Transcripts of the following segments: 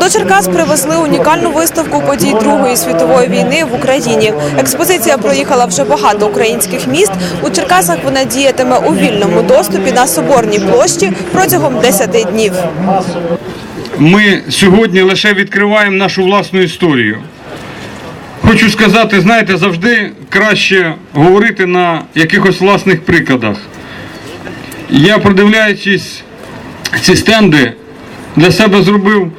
До Черкас привезли унікальну виставку подій Другої світової війни в Україні. Експозиція проїхала вже багато українських міст. У Черкасах вона діятиме у вільному доступі на Соборній площі протягом 10 днів. ми сьогодні лише відкриваємо нашу власну історію. Хочу сказати, знаєте, завжди краще говорити на якихось власних прикладах. Я, продивляючись ці стенди, для себе зробив,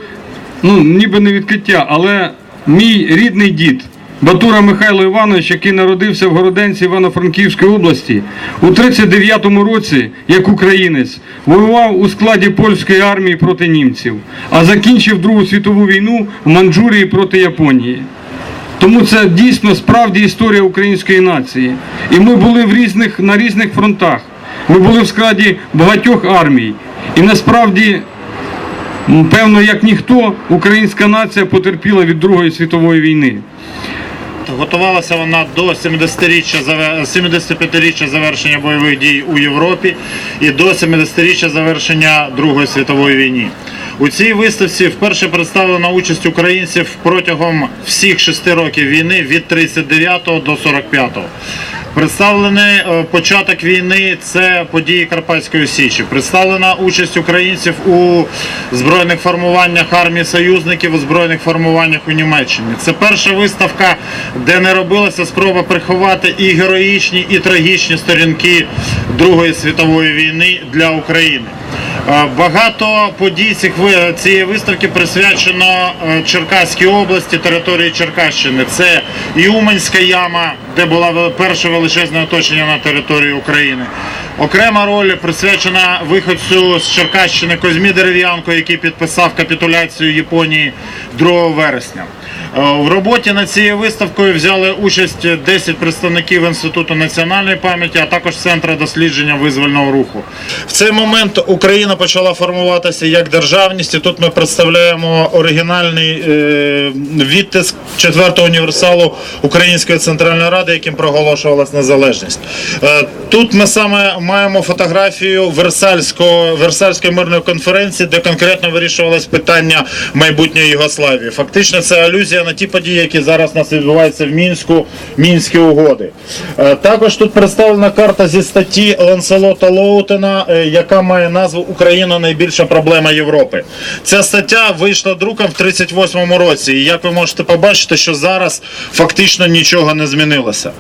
ну, ніби не відкриття, але мій рідний дід Батура Михайло Іванович, який народився в Городенці Івано-Франківської області, у 39-му році, як українець, воював у складі польської армії проти німців, а закінчив Другу світову війну в Манджурії проти Японії. Тому це дійсно справді історія української нації. І ми були в різних, на різних фронтах. Ми були в складі багатьох армій. І насправді, певно, як ніхто, українська нація потерпіла від Другої світової війни. Готувалася вона до 70-річчя 75-річчя завершення бойових дій у Європі і до 70-річчя завершення Другої світової війни. У цій виставці вперше представлена участь українців протягом всіх шести років війни від 39 до 45. Представлений е, початок війни це події Карпатської Січі. Представлена участь українців у збройних формуваннях армії союзників, у збройних формуваннях у Німеччині. Це перша виставка, де не робилася спроба приховати і героїчні, і трагічні сторінки Другої світової війни для України. Е, Багато подій цих цієї виставки присвячено е, Черкаській області, території Черкащини. Це і Уманська яма, де була перше величезне оточення на території України. Окрема роль присвячена виходцю з Черкащини Козьмі Дерев'янко, який підписав капітуляцію Японії 2 вересня. Е, В роботі над цією виставкою взяли участь 10 представників Інституту національної пам'яті, а також Центру дослідження визвольного руху. В цей момент Україна почала формуватися як державність. І тут ми представляємо оригінальний е, відтиск четвертого універсалу Української центральної ради, яким проголошувалась незалежність. Е, тут ми саме маємо фотографію Версальського Версальської мирної конференції, де конкретно вирішувалось питання майбутньої Югославії. Фактично, це алюзія на ті події, які зараз у нас відбуваються в мінську, мінські угоди. Е, Також тут представлена карта зі статті Ланселота Лоутена, е, яка має назву Україна найбільша проблема Європи. Ця стаття вийшла друком в 38-му році. І як ви можете побачити, що зараз фактично нічого не змінилося.